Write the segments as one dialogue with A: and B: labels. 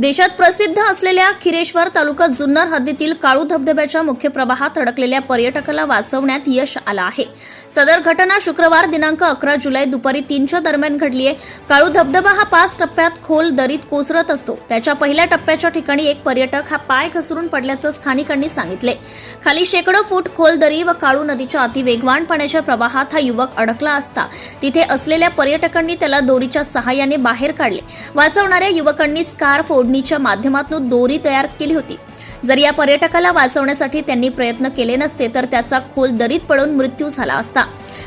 A: देशात प्रसिद्ध असलेल्या खिरेश्वर तालुका जुन्नर हद्दीतील काळू धबधब्याच्या मुख्य प्रवाहात अडकलेल्या पर्यटकाला वाचवण्यात यश आलं आहे. सदर घटना शुक्रवार दिनांक अकरा जुलै दुपारी तीनच्या दरम्यान घडली आहे. काळू धबधबा हा पाच टप्प्यात खोल दरीत कोसरत असतो. त्याच्या पहिल्या टप्प्याच्या ठिकाणी एक पर्यटक हा पाय घसरून पडल्याचं स्थानिकांनी सांगितले खाली शेकडो फूट खोल दरी व काळू नदीच्या अतिवेगवान पाण्याच्या प्रवाहात हा युवक अडकला असता तिथे असलेल्या पर्यटकांनी त्याला दोरीच्या सहाय्याने बाहेर काढले. वाचवणाऱ्या युवकांनी स्कार्फ जोडणीच्या माध्यमातून दोरी तयार केली होती. जर या पर्यटकाला वाचवण्यासाठी त्यांनी प्रयत्न केले नसते तर त्याचा खोल दरीत पडून मृत्यू झाला असता.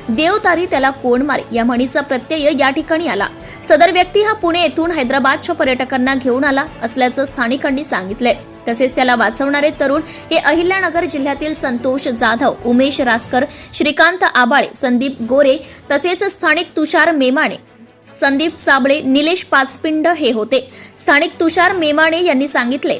A: देवतारी त्याला कोण मारे या म्हणीचा प्रत्यय या ठिकाणी आला. सदर व्यक्ती हा पुणे येथून हैदराबादच्या पर्यटकांना घेऊन आला असल्याचं स्थानिकांनी सांगितलंय. तसेच त्याला वाचवणारे तरुण हे अहिल्यानगर जिल्ह्यातील संतोष जाधव उमेश रासकर श्रीकांत आबाळे संदीप गोरे तसेच स्थानिक तुषार मेमाणे संदीप साबळे निलेश पाचपिंड हे होते. स्थानिक तुषार मेमाणे यांनी सांगितले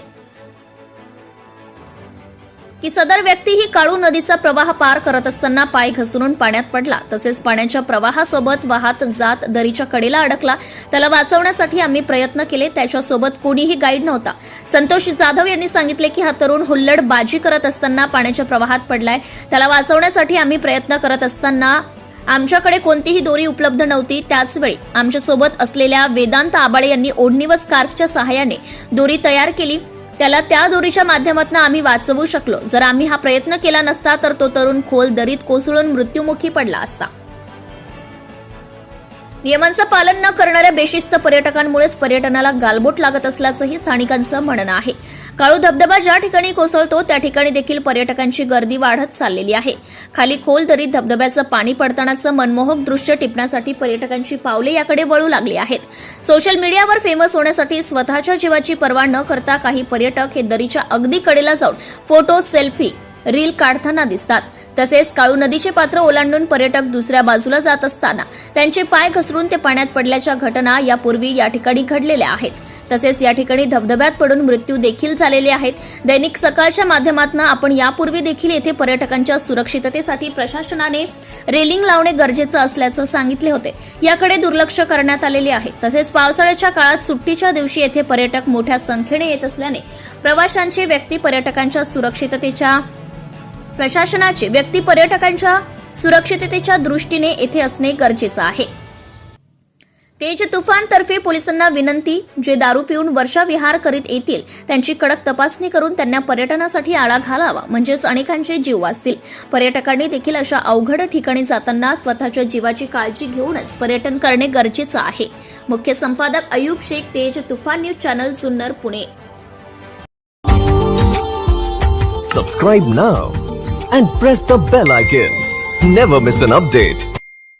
A: की सदर व्यक्ती ही काळू नदीचा प्रवाह पार करत असताना पाय घसरून पाण्यात पडला. तसेच पाण्याच्या प्रवाहासोबत वाहत जात दरीच्या कडेला अडकला. त्याला वाचवण्यासाठी आम्ही प्रयत्न केले. त्याच्यासोबत कोणीही गाईड नव्हता. संतोष जाधव यांनी सांगितले की हा तरुण हुल्लड बाजी करत असताना पाण्याच्या प्रवाहात पडलाय. त्याला वाचवण्यासाठी आम्ही प्रयत्न करत असताना आमच्याकडे कोणतीही दोरी उपलब्ध नव्हती त्याचवेळी आमच्यासोबत असलेल्या वेदांत आबाळे यांनी ओढणी व स्कार्फच्या सहाय्याने दोरी तयार केली. त्याला त्या दोरीच्या माध्यमातून आम्ही वाचवू शकलो. जर आम्ही हा प्रयत्न केला नसता तर तो तरुण खोल दरीत कोसळून मृत्युमुखी पडला असता. नियमांचं पालन न करणाऱ्या बेशिस्त पर्यटकांमुळेच पर्यटनाला गालबोट लागत असल्याचंही स्थानिकांचं म्हणणं आहे. काळू धबधबा ज्या ठिकाणी कोसळतो त्या ठिकाणी देखील पर्यटकांची गर्दी वाढत चाललेली आहे. खाली खोल दरीत धबधब्याचं पाणी पडतानाचं मनमोहक दृश्य टिपण्यासाठी पर्यटकांची पावले याकडे वळू लागली आहेत. सोशल मीडियावर फेमस होण्यासाठी स्वतःच्या जीवाची पर्वा न करता काही पर्यटक हे दरीच्या अगदी कडेला जाऊन फोटो सेल्फी रील काढताना दिसतात. तसेच काळू नदीचे पात्र ओलांडून पर्यटक दुसऱ्या बाजूला जात असताना त्यांचे पाय घसरून ते पाण्यात पडल्याच्या घटना यापूर्वी या ठिकाणी घडलेल्या आहेत. तसेच या ठिकाणी धबधब्यात पडून मृत्यू देखील झालेले आहेत. दैनिक सकाळच्या माध्यमातून आपण यापूर्वी देखील येथे पर्यटकांच्या सुरक्षिततेसाठी प्रशासनाने रेलिंग लावणे गरजेचं असल्याचं सांगितले होते. याकडे दुर्लक्ष करण्यात आलेले आहे. तसेच पावसाळ्याच्या काळात सुट्टीच्या दिवशी येथे पर्यटक मोठ्या संख्येने येत असल्याने प्रवाशांची व्यक्ती पर्यटकांच्या सुरक्षिततेच्या प्रशासनाचे व्यक्ती पर्यटकांच्या सुरक्षिततेच्या दृष्टीने येथे असणे गरजेचं आहे. तेज तुफान तर्फे पोलिसांना विनंती जे दारू पिऊन वर्षाविहार करीत येतील त्यांची कडक तपासणी करून त्यांना पर्यटनासाठी आळा घालावा म्हणजेच अनेकांचे जीव वाचतील पर्यटकांनी देखील अशा अवघड ठिकाणी जाताना स्वतःच्या जीवाची काळजी घेऊनच पर्यटन करणे गरजेचं आहे मुख्य संपादक Ayub Shaikh Tez Toofan news channel Junnar Pune
B: Subscribe now and press the bell icon. Never miss an update.